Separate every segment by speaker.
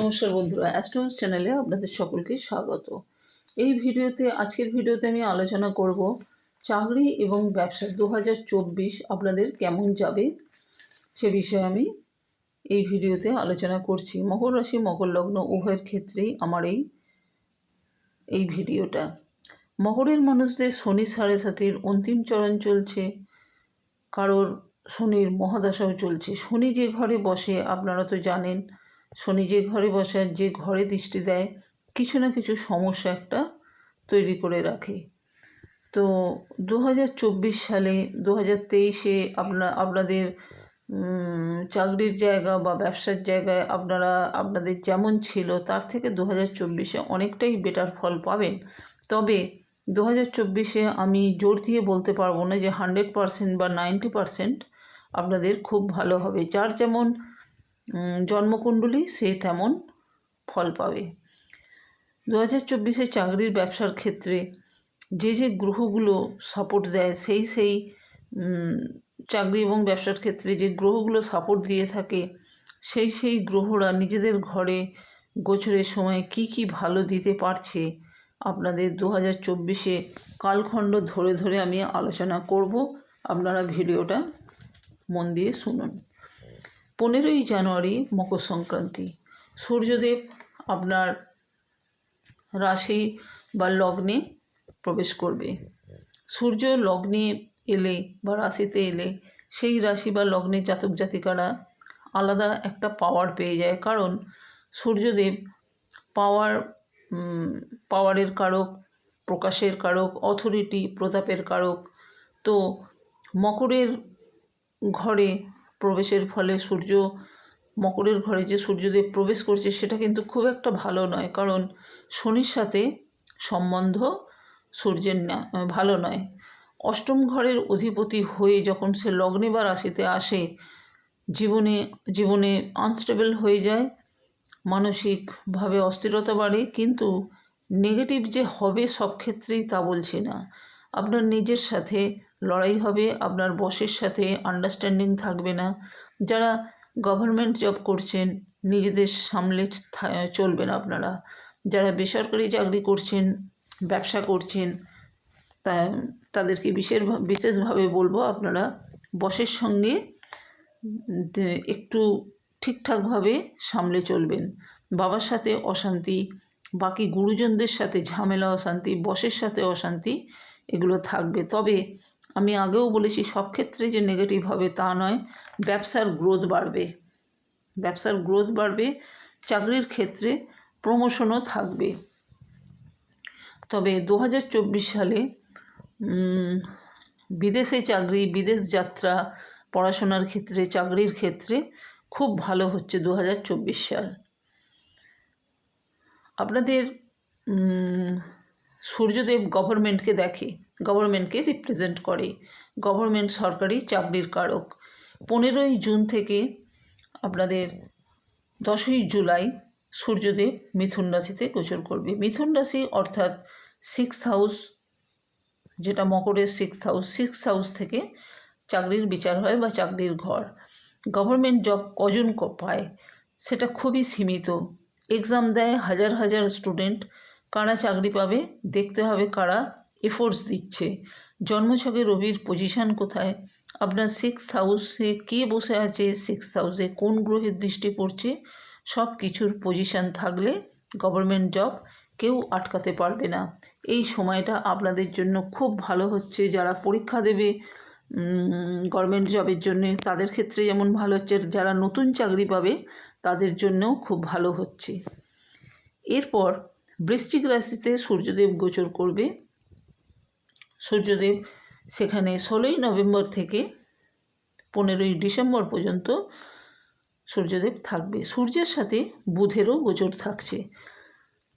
Speaker 1: নমস্কার বন্ধুরা অ্যাস্ট্রোমস চ্যানেলে আপনাদের সকলকে স্বাগত। এই ভিডিওতে, আজকের ভিডিওতে আমি আলোচনা করব চাকরি এবং ব্যবসা দু হাজার চব্বিশ আপনাদের কেমন যাবে সে বিষয়ে আমি এই ভিডিওতে আলোচনা করছি। মকর রাশি, মকর লগ্ন উভয়ের ক্ষেত্রেই আমার এই এই ভিডিওটা। মকরের মানুষদের শনি সাড়ে সাতের অন্তিম চরণ চলছে, কারোর শনির মহাদশাও চলছে। শনি যে ঘরে বসে, আপনারা তো জানেন শনি যে ঘরে বসে আর যে ঘরে দৃষ্টি দেয়, কিছু না কিছু সমস্যা একটা তৈরি করে রাখে। তো দু হাজার চব্বিশ সালে দু হাজার তেইশে আপনা, আপনাদের চাকরির জায়গা বা ব্যবসার জায়গায় আপনারা, আপনাদের যেমন ছিল, তার থেকে দু হাজার চব্বিশে অনেকটাই বেটার ফল পাবেন। তবে দু হাজার চব্বিশে আমি জোর দিয়ে বলতে পারব না যে হান্ড্রেড পারসেন্ট বা নাইনটি পারসেন্ট আপনাদের খুব ভালো হবে। যার যেমন জন্মকুণ্ডলী সে তেমন ফল পাবে। দু হাজার চব্বিশে চাকরির ব্যবসার ক্ষেত্রে যে যে গ্রহগুলো সাপোর্ট দেয়, সেই সেই চাকরি এবং ব্যবসার ক্ষেত্রে যে গ্রহগুলো সাপোর্ট দিয়ে থাকে, সেই সেই গ্রহরা নিজেদের ঘরে গোচরের সময় কি কি ভালো দিতে পারছে, আপনাদের দু হাজার চব্বিশে কালখণ্ড ধরে ধরে আমি আলোচনা করব। আপনারা ভিডিওটা মন দিয়ে শুনুন। পনেরোই জানুয়ারি মকর সংক্রান্তি। সূর্যদেব আপনার রাশি বা লগ্নে প্রবেশ করবে। সূর্য লগ্নে এলে বা রাশিতে এলে সেই রাশি বা লগ্নে জাতক জাতিকারা আলাদা একটা পাওয়ার পেয়ে যায়। কারণ সূর্যদেব পাওয়ার পাওয়ারের কারক, প্রকাশের কারক অথরিটি প্রতাপের কারক। তো মকরের ঘরে প্রবেশের ফলে সূর্য, মকরের ঘরে যে সূর্যদেব প্রবেশ করছে সেটা কিন্তু খুব একটা ভালো নয়। কারণ শনির সাথে সম্বন্ধ সূর্যের না, ভালো নয়। অষ্টম ঘরের অধিপতি হয়ে যখন সে লগ্নে বা রাশিতে আসে, জীবনে জীবনে আনস্টেবল হয়ে যায়, মানসিকভাবে অস্থিরতা বাড়ে, কিন্তু নেগেটিভ যে হবে সব ক্ষেত্রেই তা বলছি না। আপনার নিজের সাথে লড়াই হবে, আপনার বসের সাথে আন্ডারস্ট্যান্ডিং থাকবে না। যারা গভর্নমেন্ট জব করছেন, নিজেদের সামলে চলবেন আপনারা। যারা বেসরকারি চাকরি করছেন, ব্যবসা করছেন, তা, তাদেরকে বিশেষ বিশেষভাবে বলব আপনারা বসের সঙ্গে একটু ঠিকঠাকভাবে সামলে চলবেন। বাবার সাথে অশান্তি, বাকি গুরুজনদের সাথে ঝামেলা, অশান্তি, বসের সাথে অশান্তি এগুলো থাকবে। তবে আমি আগেও বলেছি, সব ক্ষেত্রে যে নেগেটিভ হবে তা নয়, ব্যবসার গ্রোথ বাড়বে। ব্যবসার গ্রোথ বাড়বে, চাকরির ক্ষেত্রে প্রমোশনও থাকবে। তবে দু হাজার চব্বিশ সালে বিদেশে চাকরি, বিদেশ যাত্রা, পড়াশোনার ক্ষেত্রে, চাকরির ক্ষেত্রে খুব ভালো হচ্ছে দু হাজার চব্বিশ সাল। আপনাদের সূর্যদেব গভর্নমেন্টকে দেখে গভর্নমেন্টকে রিপ্রেজেন্ট করে। গভর্নমেন্ট সরকারি চাকরির কারক। পনেরোই জুন থেকে আপনাদের দশই জুলাই সূর্যদেব মিথুন রাশিতে গোচর করবে। মিথুন রাশি অর্থাৎ সিক্স হাউস যেটা মকরের সিক্স হাউস সিক্স হাউস থেকে চাকরির বিচার হয় বা চাকরির ঘর। গভর্নমেন্ট জব কজন পায়? সেটা খুবই সীমিত। এক্সাম দেয় হাজার হাজার স্টুডেন্ট কারা চাকরি পাবে? দেখতে হবে কারা এফোর্টস দিচ্ছে। জন্মছকে রবির পজিশন কোথায়? আপনার সিক্স হাউসে কে বসে আছে? সিক্স হাউসে কোন গ্রহের দৃষ্টি পড়ছে? সব কিছুর পজিশন থাকলে গভর্নমেন্ট জব কেউ আটকাতে পারবে না। এই সময়টা আপনাদের জন্য খুব ভালো হচ্ছে। যারা পরীক্ষা দেবে গভর্নমেন্ট জবের জন্য, তাদের ক্ষেত্রে যেমন ভালো হচ্ছে। যারা নতুন চাকরি পাবে, তাদের জন্যও খুব ভালো হচ্ছে। এরপর বৃশ্চিক রাশিতে সূর্যদেব গোচর করবে। সূর্যদেব সেখানে ষোলোই নভেম্বর থেকে পনেরোই ডিসেম্বর পর্যন্ত সূর্যদেব থাকবে। সূর্যের সাথে বুধেরও গোচর থাকছে।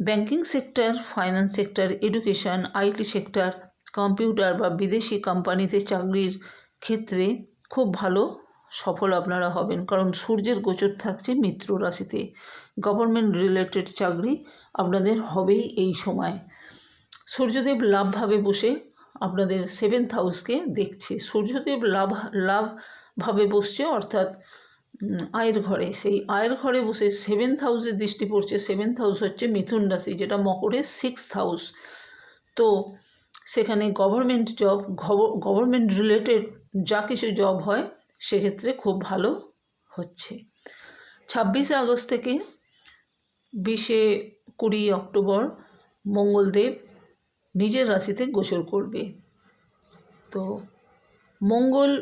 Speaker 1: Banking sector, finance sector, education, IT sector, computer বা বিদেশি কোম্পানিতে চাকরির ক্ষেত্রে খুব ভালো সফল আপনারা হবেন। কারণ সূর্যের গোচর থাকছে মিত্র রাশিতে। গভর্নমেন্ট রিলেটেড চাকরি আপনাদের হবেই এই সময়। সূর্যদেব লাভভাবে বসে আপনাদের সেভেন্থ হাউসকে দেখছে। সূর্যদেব লাভ, লাভভাবে বসছে অর্থাৎ আয়ের ঘরে। সেই আয়ের ঘরে বসে সেভেন্থ হাউসের দৃষ্টি পড়ছে। সেভেন্থ হাউস হচ্ছে মিথুন রাশি, যেটা মকরের সিক্সথ হাউস তো সেখানে গভর্নমেন্ট জব গভর্নমেন্ট রিলেটেড যা কিছু জব হয় সেক্ষেত্রে খুব ভালো হচ্ছে। ছাব্বিশে আগস্ট থেকে বিশে কুড়ি অক্টোবর মঙ্গলদেব নিজের রাশিতে গোচর করবে। তো মঙ্গল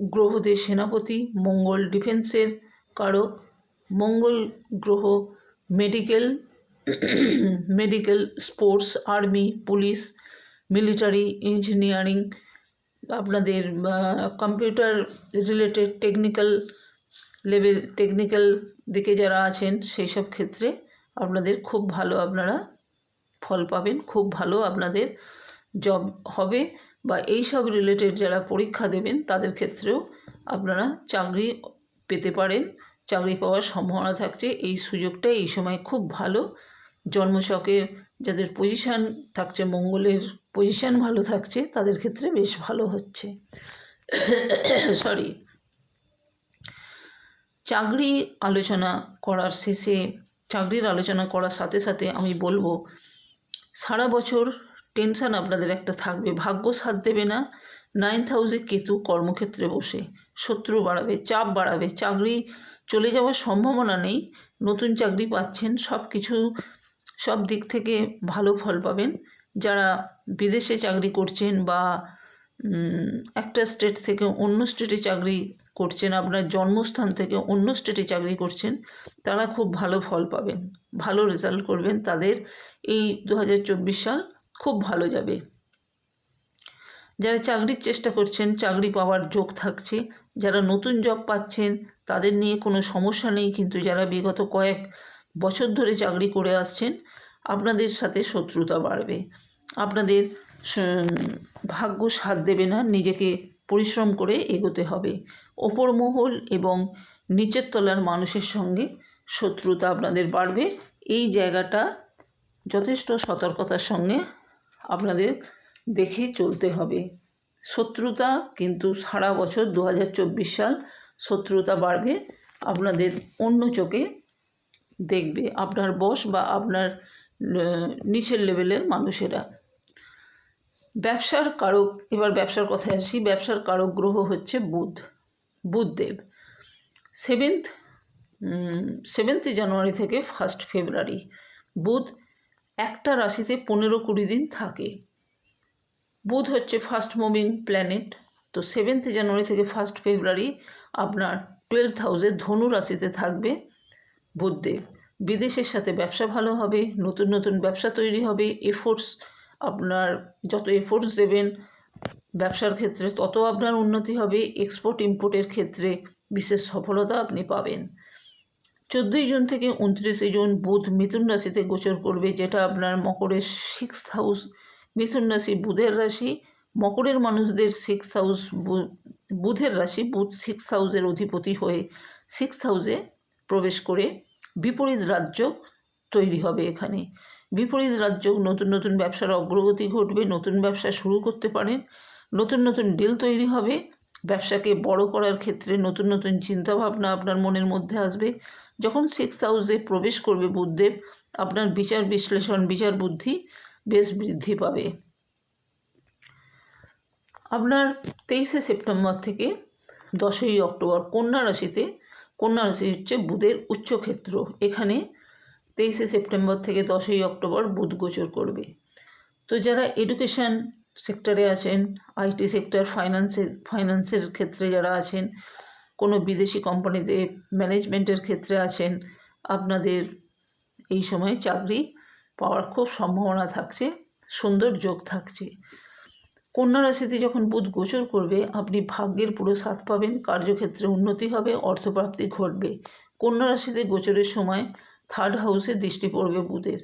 Speaker 1: গ্রহদের সেনাপতি, মঙ্গল ডিফেন্সের কারক, মঙ্গল গ্রহ, medical medical sports, army, police, military, engineering আপনাদের computer related technical level technical দিকে যারা আছেন সেই সব ক্ষেত্রে আপনাদের খুব ভালো আপনারা ফল পাবেন, খুব ভালো আপনাদের জব হবে বা এই সব রিলেটেড যারা পরীক্ষা দেবেন, তাদের ক্ষেত্রেও আপনারা চাকরি পেতে পারেন। চাকরি পাওয়ার সম্ভাবনা থাকছে, এই সুযোগটা এই সময় খুব ভালো। জন্মছকের যাদের পজিশান থাকছে, মঙ্গলের পজিশান ভালো থাকছে, তাদের ক্ষেত্রে বেশ ভালো হচ্ছে। সরি চাকরি আলোচনা করার শেষে, চাকরির আলোচনা করার সাথে সাথে আমি বলব, সারা বছর টেনশন আপনাদের একটা থাকবে। ভাগ্য সাথ দেবে না নাইন্থ হাউসে কেতু কর্মক্ষেত্রে বসে, শত্রু বাড়াবে, চাপ বাড়াবে, চাকরি চলে যাওয়ার সম্ভাবনা নেই, নতুন চাকরি পাচ্ছেন সব কিছু সব দিক থেকে ভালো ফল পাবেন। যারা বিদেশে চাকরি করছেন বা একটা স্টেট থেকে অন্য স্টেটে চাকরি করছেন, আপনার জন্মস্থান থেকে অন্য স্টেটে চাকরি করছেন, তারা খুব ভালো ফল পাবেন। ভালো রেজাল্ট করবেন। তাদের এই দু হাজার চব্বিশ সাল খুব ভালো যাবে। যারা চাকরির চেষ্টা করছেন, চাকরি পাওয়ার যোগ থাকছে, যারা নতুন জব পাচ্ছেন, তাদের নিয়ে কোনো সমস্যা নেই। কিন্তু যারা বিগত কয়েক বছর ধরে চাকরি করে আসছেন, আপনাদের সাথে শত্রুতা বাড়বে। আপনাদের ভাগ্য সাথ দেবে না, নিজেকে পরিশ্রম করে এগোতে হবে। ওপর মহল এবং নিচের তলার মানুষের সঙ্গে শত্রুতা আপনাদের বাড়বে। এই জায়গাটা যথেষ্ট সতর্কতার সঙ্গে আপনাদের দেখে চলতে হবে। শত্রুতা কিন্তু সারা বছর দু হাজার চব্বিশ সাল শত্রুতা বাড়বে। আপনাদের অন্য চোখে দেখবে আপনার বস বা আপনার নিচের লেভেলের মানুষেরা। ব্যবসার কারক, এবার ব্যবসার কথায় আসি, ব্যবসার কারক গ্রহ হচ্ছে বুধ, বুধদেব। সেভেন্থ সেভেন্থ জানুয়ারি থেকে ফার্স্ট ফেব্রুয়ারি বুধ একটা রাশিতে পনেরো কুড়ি দিন থাকে। বুধ হচ্ছে ফার্স্ট মুভিং প্ল্যানেট তো সেভেন্থ জানুয়ারি থেকে ফার্স্ট ফেব্রুয়ারি আপনার টুয়েলভ হাউসে ধনু রাশিতে থাকবে। বুধদেব বিদেশের সাথে ব্যবসা ভালো হবে, নতুন নতুন ব্যবসা তৈরি হবে এফোর্টস আপনার যত এফোর্টস দেবেন, ব্যবসার ক্ষেত্রে তত আপনার উন্নতি হবে এক্সপোর্ট ইম্পোর্টের ক্ষেত্রে বিশেষ সফলতা আপনি পাবেন। চোদ্দোই জুন থেকে উনত্রিশে জুন বুধ মিথুন রাশিতে গোচর করবে, যেটা আপনার মকরের সিক্স হাউস মিথুন রাশি বুধের রাশি, মকরের মানুষদের সিক্স হাউস বুধের রাশি বুধ সিক্স হাউসের অধিপতি হয়ে সিক্স হাউসে প্রবেশ করে বিপরীত রাজ্য তৈরি হবে এখানে। বিপরীত রাজ্য নতুন নতুন ব্যবসার অগ্রগতি ঘটবে, নতুন ব্যবসা শুরু করতে পারেন, নতুন নতুন ডিল তৈরি হবে, ব্যবসাকে বড় করার ক্ষেত্রে নতুন নতুন চিন্তাভাবনা আপনার মনের মধ্যে আসবে। যখন সিক্স হাউসে প্রবেশ করবে বুধদেব আপনার বিচার বিশ্লেষণ, বিচার বুদ্ধি বেশ বৃদ্ধি পাবে। আপনার তেইশে সেপ্টেম্বর থেকে দশই অক্টোবর কন্যা রাশিতে কন্যা রাশি হচ্ছে বুধের উচ্চক্ষেত্র। এখানে তেইশে সেপ্টেম্বর থেকে দশই অক্টোবর বুধ গোচর করবে। তো যারা এডুকেশন সেক্টরে আছেন আইটি সেক্টর ফাইন্যান্সের ফাইন্যান্সের ক্ষেত্রে যারা আছেন, কোনো বিদেশি কোম্পানিতে ম্যানেজমেন্টের ক্ষেত্রে আছেন, আপনাদের এই সময় চাকরি পাওয়ার খুব সম্ভাবনা থাকছে, সুন্দর যোগ থাকছে। কন্যা রাশিতে যখন বুধ গোচর করবে, আপনি ভাগ্যের পুরো সাথ পাবেন, কার্যক্ষেত্রে উন্নতি হবে, অর্থপ্রাপ্তি ঘটবে। কন্যা রাশিতে গোচরের সময় থার্ড হাউসে দৃষ্টি পড়বে বুধের।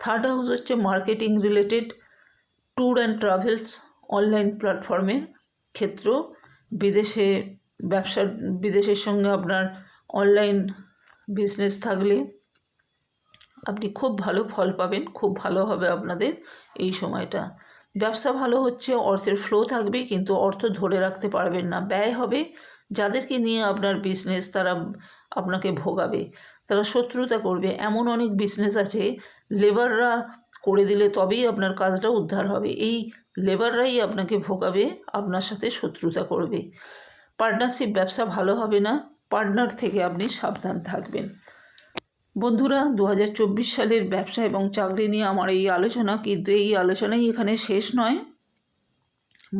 Speaker 1: থার্ড হাউস হচ্ছে marketing related tour and travels online প্ল্যাটফর্মের ক্ষেত্র। বিদেশে ব্যবসার, বিদেশের সঙ্গে আপনার অনলাইন বিজনেস থাকলে আপনি খুব ভালো ফল পাবেন, খুব ভালো হবে আপনাদের এই সময়টা। ব্যবসা ভালো হচ্ছে, অর্থের ফ্লো থাকবে, কিন্তু অর্থ ধরে রাখতে পারবেন না। ব্যয় হবে, যাদেরকে নিয়ে আপনার বিজনেস তারা আপনাকে ভোগাবে, তারা শত্রুতা করবে। এমন অনেক বিজনেস আছে লেবাররা করে দিলে তবেই আপনার কাজটা উদ্ধার হবে। এই লেবাররাই আপনাকে ভোগাবে, আপনার সাথে শত্রুতা করবে। পার্টনারশিপ ব্যবসা ভালো হবে না পার্টনার থেকে আপনি সাবধান থাকবেন। বন্ধুরা দু হাজার চব্বিশ সালের ব্যবসা এবং চাকরি নিয়ে আমার এই আলোচনা কিন্তু এই আলোচনাই এখানে শেষ নয়।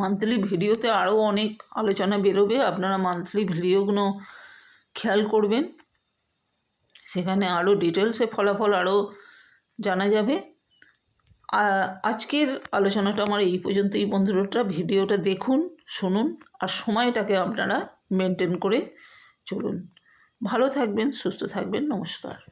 Speaker 1: মান্থলি ভিডিওতে আরও অনেক আলোচনা বেরোবে, আপনারা মান্থলি ভিডিওগুলো খেয়াল করবেন। সেখানে আরও ডিটেলসে ফলাফল আরও জানা যাবে। আজকের আলোচনাটা আমার এই পর্যন্তই বন্ধুরা, ভিডিওটা দেখুন, শুনুন আর সময়টাকে আপনারা মেনটেন করে চলুন। ভালো থাকবেন, সুস্থ থাকবেন, নমস্কার।